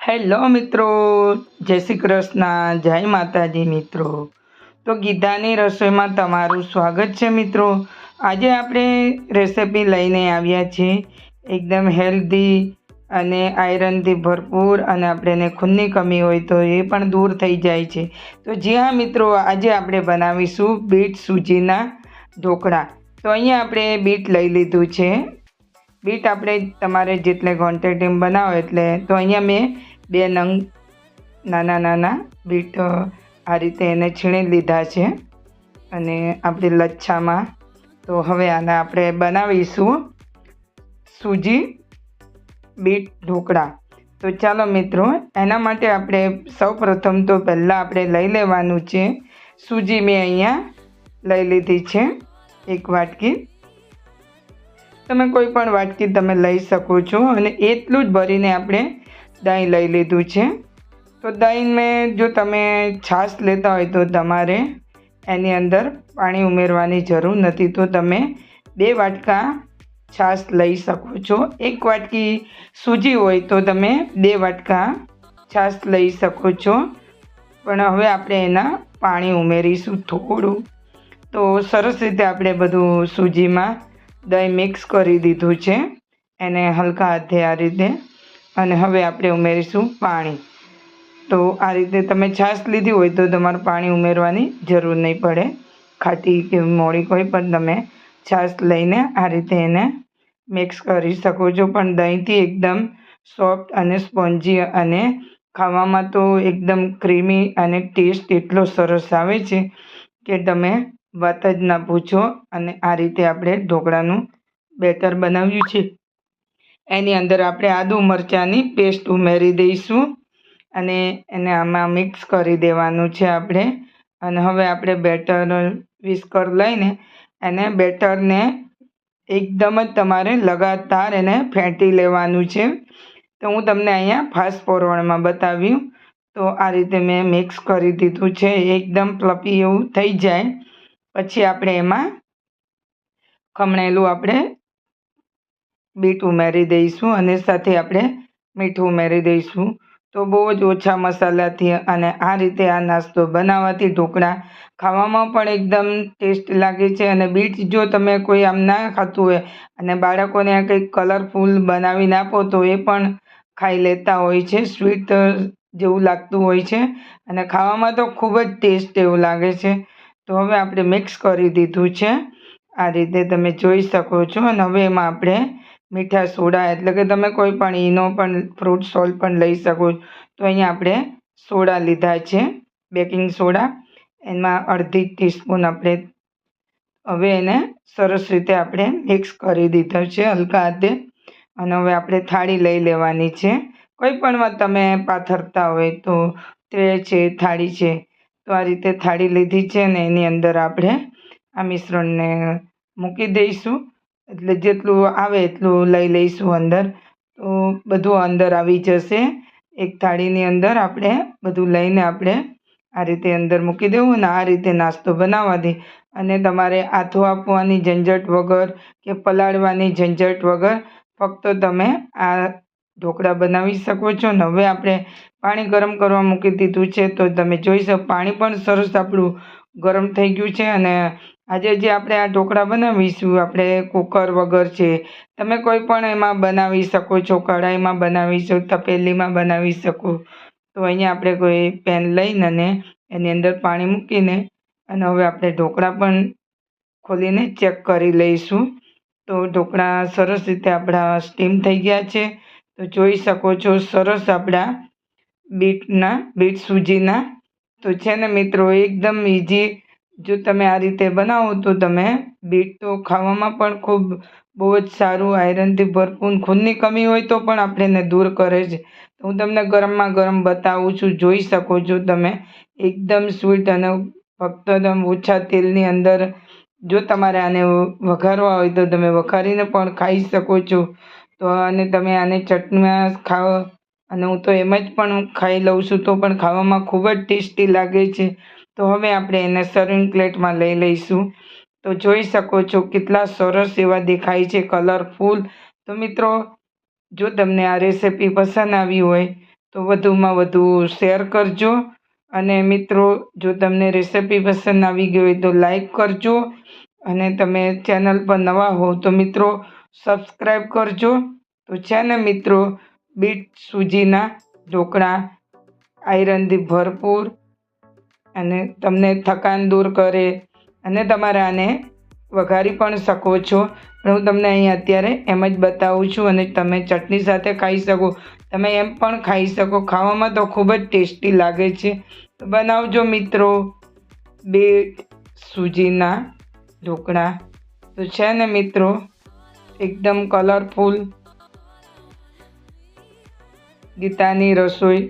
Hello મિત્રો, જય શ્રી કૃષ્ણ, જય માતાજી મિત્રો. તો ગીધાની રસોઈમાં તમારું સ્વાગત છે મિત્રો. આજે આપણે રેસિપી લઈને આવ્યા છીએ. એકદમ હેલ્ધી અને આયરનથી ભરપૂર અને આપણને ખૂનની કમી હોય તો એ પણ દૂર થઈ જાય છે. તો જી હા મિત્રો, આજે આપણે બનાવીશું બીટ સૂજીના ઢોકળા. તો અહીંયા આપણે બીટ લઈ લીધું છે. બીટ આપણે તમારે જેટલે ક્વોન્ટિટીમાં બનાવો એટલે તો અહીંયા મેં બે નંગ નાના નાના બીટ આ રીતે એને છીણી લીધા છે. અને આપણે લચ્છામાં તો હવે આને આપણે બનાવીશું સૂજી બીટ ઢોકળા. તો ચાલો મિત્રો, એના માટે આપણે સૌ પ્રથમ તો પહેલાં આપણે લઈ લેવાનું છે. સૂજી મેં અહીંયા લઈ લીધી છે એક વાટકી. તમે કોઈ પણ વાટકી તમે લઈ શકો છો અને એટલું જ ભરીને આપણે દહીં લઈ લીધું છે. તો દહીં મેં જો તમે છાશ લેતા હોય તો તમારે એની અંદર પાણી ઉમેરવાની જરૂર નથી. તો તમે બે વાટકા છાશ લઈ શકો છો. એક વાટકી સૂજી હોય તો તમે બે વાટકા છાશ લઈ શકો છો. પણ હવે આપણે એના પાણી ઉમેરીશું થોડું. તો સરસ રીતે આપણે બધું સૂજીમાં દહીં મિક્સ કરી દીધું છે. એને હલકા હાથે આ રીતે. અને હવે આપણે ઉમેરીશું પાણી. તો આ રીતે તમે છાશ લીધી હોય તો તમારે પાણી ઉમેરવાની જરૂર નહીં પડે. ખાટી કે મોળી કોઈ પણ તમે છાશ લઈને આ રીતે એને મિક્સ કરી શકો છો. પણ દહીંથી એકદમ સોફ્ટ અને સ્પોન્જી અને ખાવામાં તો એકદમ ક્રીમી અને ટેસ્ટ એટલો સરસ આવે છે કે તમે વાત જ ના પૂછો અને આ રીતે આપણે ઢોકળાનું બેટર બનાવ્યું છે. એની અંદર આપણે આદુ મરચાંની પેસ્ટ ઉમેરી દઈશું અને એને આમાં મિક્સ કરી દેવાનું છે આપણે. અને હવે આપણે બેટર વિસ્કર લઈને એને બેટરને એકદમ જ તમારે લગાતાર એને ફેંટી લેવાનું છે. તો હું તમને અહીંયા ફાસ્ટ ફોરવર્ડમાં બતાવ્યું. તો આ રીતે મેં મિક્સ કરી દીધું છે. એકદમ ફ્લફી એવું થઈ જાય. પછી આપણે એમાં ખમણેલું આપણે બીટ ઉમેરી દઈશું અને સાથે આપણે મીઠું ઉમેરી દઈશું. તો બહુ જ ઓછા મસાલાથી અને આ રીતે આ નાસ્તો બનાવવાથી ઢોકળા ખાવામાં પણ એકદમ ટેસ્ટ લાગે છે અને બીટ જો તમે કોઈ આમ ના ખાતું હોય અને બાળકોને આ કંઈક કલરફુલ બનાવીને આપો તો એ પણ ખાઈ લેતા હોય છે સ્વીટ જેવું લાગતું હોય છે અને ખાવામાં તો ખૂબ જ ટેસ્ટ એવું લાગે છે. તો હવે આપણે મિક્સ કરી દીધું છે. આ રીતે તમે જોઈ શકો છો અને હવે એમાં આપણે મીઠા સોડા એટલે કે તમે કોઈ પણ ઈનો પણ ફ્રૂટ સોલ્ટ પણ લઈ શકો તો અહીંયા આપણે સોડા લીધા છે બેકિંગ સોડા. એમાં અડધી ટીસ્પૂન આપણે હવે એને સરસ રીતે આપણે મિક્સ કરી દીધો છે હલકા હાથે. અને હવે આપણે થાળી લઈ લેવાની છે. કોઈ પણમાં તમે પાથરતા હોય તો ટ્રે છે, થાળી છે. તો આ રીતે થાળી લીધી છે ને એની અંદર આપણે આ મિશ્રણને મૂકી દઈશું. એટલે જેટલું આવે એટલું લઈ લઈશું અંદર. તો બધું અંદર આવી જશે. એક થાળીની અંદર આપણે બધું લઈને આપણે આ રીતે અંદર મૂકી દેવું અને આ રીતે નાસ્તો બનાવવાથી અને તમારે આથો આપવાની ઝંઝટ વગર કે પલાળવાની ઝંઝટ વગર ફક્ત તમે આ ઢોકળા બનાવી શકો છો. ને હવે આપણે પાણી ગરમ કરવા મૂકી દીધું છે. તો તમે જોઈ શકો, પાણી પણ સરસ આપણું ગરમ થઈ ગયું છે. અને આજે જે આપણે આ ઢોકળા બનાવીશું, આપણે કુકર વગર છે. તમે કોઈ પણ એમાં બનાવી શકો છો, કઢાઈમાં બનાવી શકો, તપેલીમાં બનાવી શકો. તો અહીંયા આપણે કોઈ પેન લઈને અને એની અંદર પાણી મૂકીને અને હવે આપણે ઢોકળા પણ ખોલીને ચેક કરી લઈશું. તો ઢોકળા સરસ રીતે આપણા સ્ટીમ થઈ ગયા છે. તો જોઈ શકો છો સરસ આપણા બીટના, બીટ સૂજીના. તો છે ને મિત્રો, એકદમ ઇઝી જો તમે આ રીતે બનાવો તો તમે બીટ તો ખાવામાં પણ ખૂબ બહુ જ સારું આયરનથી ભરપૂર, ખૂનની કમી હોય તો પણ આપણે એને દૂર કરે છે તો હું તમને ગરમમાં ગરમ બતાવું છું, જોઈ શકો છો તમે. એકદમ સ્વીટ અને ફક્ત તમે ઓછા તેલની અંદર જો તમારે આને વઘારવા હોય તો તમે વઘારીને પણ ખાઈ શકો છો. તો અને તમે આને ચટણીમાં ખાઓ. અને હું તો એમ જ પણ ખાઈ લઉં છું, તો પણ ખાવામાં ખૂબ જ ટેસ્ટી લાગે છે. તો હવે આપણે એને સર્વિંગ પ્લેટમાં લઈ લઈશું. તો જોઈ શકો છો કેટલા સરસ એવા દેખાય છે કલરફુલ તો મિત્રો, જો તમને આ રેસિપી પસંદ આવી હોય, તો વધુમાં વધુ શેર કરજો. અને મિત્રો, જો તમને રેસિપી પસંદ આવી ગઈ હોય તો લાઈક કરજો. અને તમે ચેનલ પર નવા હો તો મિત્રો સબસ્ક્રાઈબ કરજો. તો છે ને મિત્રો, બીટ સૂજીના ઢોકળા આયરનથી ભરપૂર અને તમને થકાન દૂર કરે અને તમારે આને વઘારી પણ શકો છો. પણ હું તમને અહીં અત્યારે એમ જ બતાવું છું અને તમે ચટણી સાથે ખાઈ શકો. તમે એમ પણ ખાઈ શકો. ખાવામાં તો ખૂબ જ ટેસ્ટી લાગે છે. બનાવજો મિત્રો બે સૂજીના ઢોકળા. તો છે ને મિત્રો એકદમ કલરફુલ ગીતાની રસોઈ.